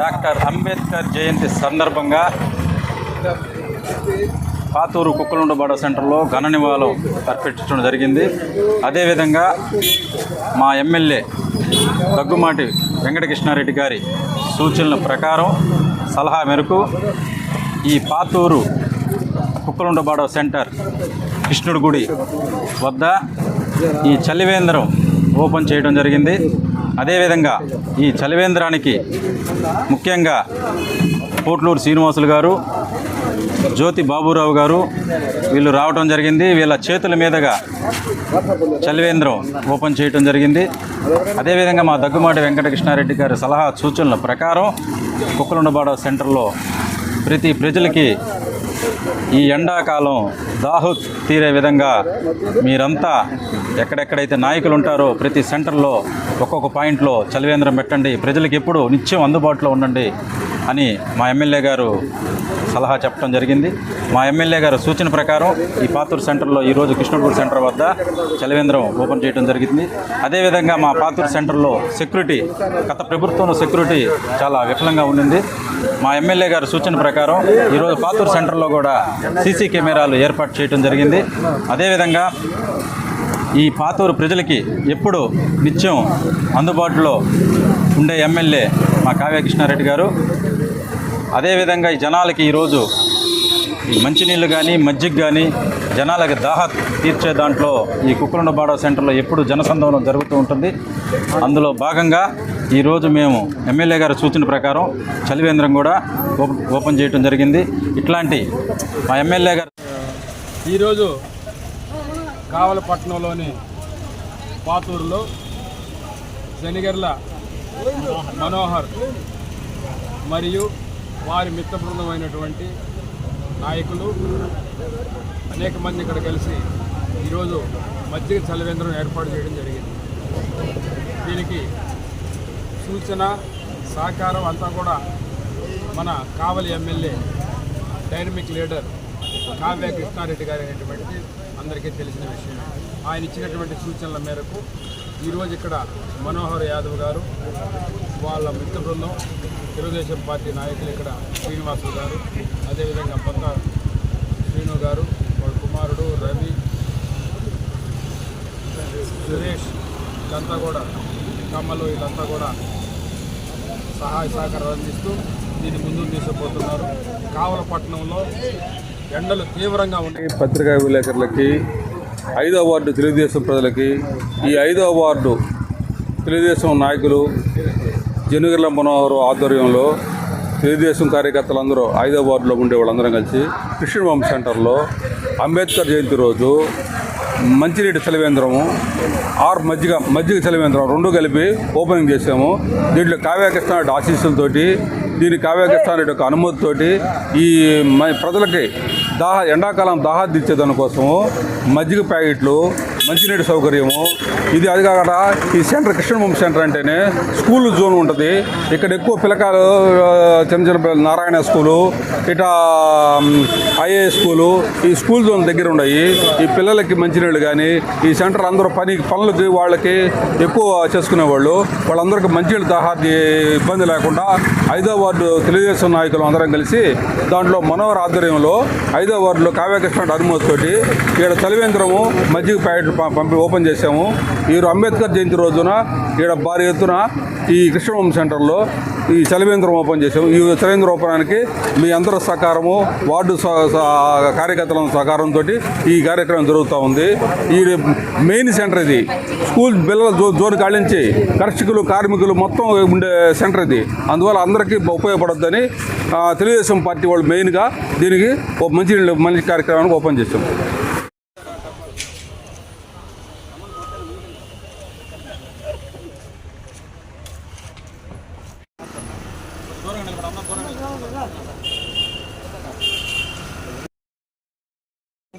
Doctor Ambedkar జయంతి సందర్భంగా పాతూరు కుక్కలుండబాడ సెంటర్లో ఘన నివాళులు అర్పించడం జరిగింది. అదేవిధంగా మా ఎమ్మెల్యే దగ్గుమాటి వెంకటకృష్ణారెడ్డి గారి సూచనల ప్రకారం సలహా మేరకు ఈ పాతూరు కుక్కలుండబాడ సెంటర్ కృష్ణుడి గుడి వద్ద ఈ చలివేంద్రం ఓపెన్ చేయడం జరిగింది. అదేవిధంగా ఈ చలివేంద్రానికి ముఖ్యంగా పోట్లూరు శ్రీనివాసులు గారు జ్యోతి బాబురావు గారు వీళ్ళు రావడం జరిగింది. వీళ్ళ చేతుల మీదుగా చలివేంద్రం ఓపెన్ చేయడం జరిగింది. అదేవిధంగా మా దగ్గుమాటి వెంకటకృష్ణారెడ్డి గారి సలహా సూచనల ప్రకారం కుక్కలుండబాడ సెంటర్లో ప్రతి ప్రజలకి ఈ ఎండాకాలం దాహు తీరే విధంగా మీరంతా ఎక్కడెక్కడైతే నాయకులు ఉంటారో ప్రతి సెంటర్లో ఒక్కొక్క పాయింట్లో చలివేంద్రం పెట్టండి. ప్రజలకు ఎప్పుడు నిత్యం అందుబాటులో ఉండండి అని మా ఎమ్మెల్యే గారు సలహా చెప్పడం జరిగింది. మా ఎమ్మెల్యే గారు సూచన ప్రకారం ఈ పాతూరు సెంటర్లో ఈరోజు కృష్ణపూర్ సెంటర్ వద్ద చలవేంద్రం ఓపెన్ చేయడం జరిగింది. అదేవిధంగా మా పాతూరు సెంటర్లో సెక్యూరిటీ గత ప్రభుత్వంలో సెక్యూరిటీ చాలా విఫలంగా ఉండింది. మా ఎమ్మెల్యే గారు సూచన ప్రకారం ఈరోజు పాతూరు సెంటర్లో కూడా సీసీ కెమెరాలు ఏర్పాటు చేయడం జరిగింది. అదేవిధంగా ఈ పాతూరు ప్రజలకి ఎప్పుడు నిత్యం అందుబాటులో ఉండే ఎమ్మెల్యే మా కావ్య కృష్ణారెడ్డి గారు అదేవిధంగా ఈ జనాలకి ఈరోజు ఈ మంచినీళ్ళు కానీ మజ్జిగ కానీ జనాలకి దాహ తీర్చే దాంట్లో ఈ కుక్కలుండబాడ సెంటర్లో ఎప్పుడు జనసందోహం జరుగుతూ ఉంటుంది. అందులో భాగంగా ఈరోజు మేము ఎమ్మెల్యే గారి సూచన ప్రకారం చలివేంద్రం కూడా ఓపెన్ ఓపెన్ చేయడం జరిగింది. ఇట్లాంటి మా ఎమ్మెల్యే గారు ఈరోజు కావలపట్నంలోని పాతూరులో జనిగర్ల మనోహర్ మరియు వారి మిత్ర బృందమైనటువంటి నాయకులు అనేక మంది ఇక్కడ కలిసి ఈరోజు మజ్జిగ చలవేంద్రం ఏర్పాటు చేయడం జరిగింది. దీనికి సూచన సహకారం అంతా కూడా మన Kavali MLA dynamic leader Kavya Krishna Reddy గారు అనేటువంటి అందరికీ తెలిసిన విషయం. ఆయన ఇచ్చినటువంటి సూచనల మేరకు ఈరోజు ఇక్కడ మనోహర్ యాదవ్ గారు వాళ్ళ మిత్ర బృందం తెలుగుదేశం పార్టీ నాయకులు ఇక్కడ శ్రీనివాసులు గారు అదేవిధంగా పక్క శ్రీను గారు వాళ్ళ కుమారుడు రవి సురేష్ వీళ్ళంతా కూడా కమ్మలు వీళ్ళంతా కూడా సహాయ సహకారాలు అందిస్తూ దీన్ని ముందుకు తీసుకుపోతున్నారు. కావలపట్నంలో ఎండలు తీవ్రంగా ఉన్నాయి. పత్రికా విలేకరులకి ఐదో వార్డు తెలుగుదేశం ప్రజలకి. ఈ ఐదో వార్డు తెలుగుదేశం నాయకులు జనుగర్ల మనోహర్ ఆధ్వర్యంలో తెలుగుదేశం కార్యకర్తలందరూ ఐదో వార్డులో ఉండే వాళ్ళందరం కలిసి కృష్ణవంశ సెంటర్లో అంబేద్కర్ జయంతి రోజు మంచినీటి చలివేంద్రము ఆర్ మజ్జిగ మజ్జిగ చలివేంద్రం రెండు కలిపి ఓపెనింగ్ చేసాము దీంట్లో కావ్యకృష్ణ ఆశీస్సులతోటి దీని కావ్యకృష్ణ యొక్క అనుమతితోటి ఈ మ- ప్రజలకి దాహ ఎండాకాలం దాహ తీర్చే దానికోసము మజ్జిగ ప్యాకెట్లు మంచినీటి సౌకర్యము. ఇది అది కాకుండా ఈ సెంటర్ కృష్ణభూమి సెంటర్ అంటేనే స్కూల్ జోన్ ఉంటుంది. ఇక్కడ ఎక్కువ పిల్లకాయలు చిన్న చిన్న పిల్లలు నారాయణ స్కూలు ఇట ఐఏ స్కూలు ఈ స్కూల్ జోన్ దగ్గర ఉన్నాయి. ఈ పిల్లలకి మంచినీళ్ళు కానీ ఈ సెంటర్ అందరూ పని పనులకి వాళ్ళకి ఎక్కువ చేసుకునేవాళ్ళు. వాళ్ళందరికీ మంచినీళ్ళు దాహాది ఇబ్బంది లేకుండా ఐదో వార్డు తెలుగుదేశం నాయకులు అందరం కలిసి దాంట్లో మనోహర్ ఆధ్వర్యంలో ఐదో వార్డులో కావ్యకృష్ణ అనుమతితోటి ఇక్కడ చలివేంద్రము మజ్జిగ ప్యాకెట్ పంపి ఓపెన్ చేశాము. ఈరోజు అంబేద్కర్ జయంతి రోజున ఇక్కడ భారీ ఎత్తున ఈ కృష్ణవంశ సెంటర్లో ఈ చలవేంద్రం ఓపెన్ చేసాము ఈ చలివేంద్రం ఓపెనానికి మీ అందరి సహకారము వార్డు స- కార్యకర్తల సహకారంతో ఈ కార్యక్రమం జరుగుతూ ఉంది. ఈ మెయిన్ సెంటర్ ఇది. స్కూల్ పిల్లల జో జోన్ కాళించి కర్షకులు కార్మికులు మొత్తం ఉండే సెంటర్ ఇది. అందువల్ల అందరికీ ఉపయోగపడద్దని తెలుగుదేశం పార్టీ వాళ్ళు మెయిన్గా దీనికి ఒక మంచి మంచి కార్యక్రమానికి ఓపెన్ చేసాం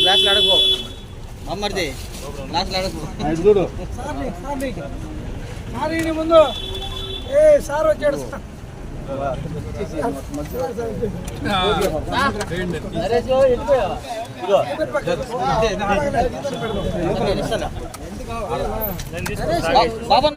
గ్లాసులు అడగో అమ్మడిది గ్లాసులు అడగో ముందు. ఏ సార్ వచ్చాడు. సార్ బాబా.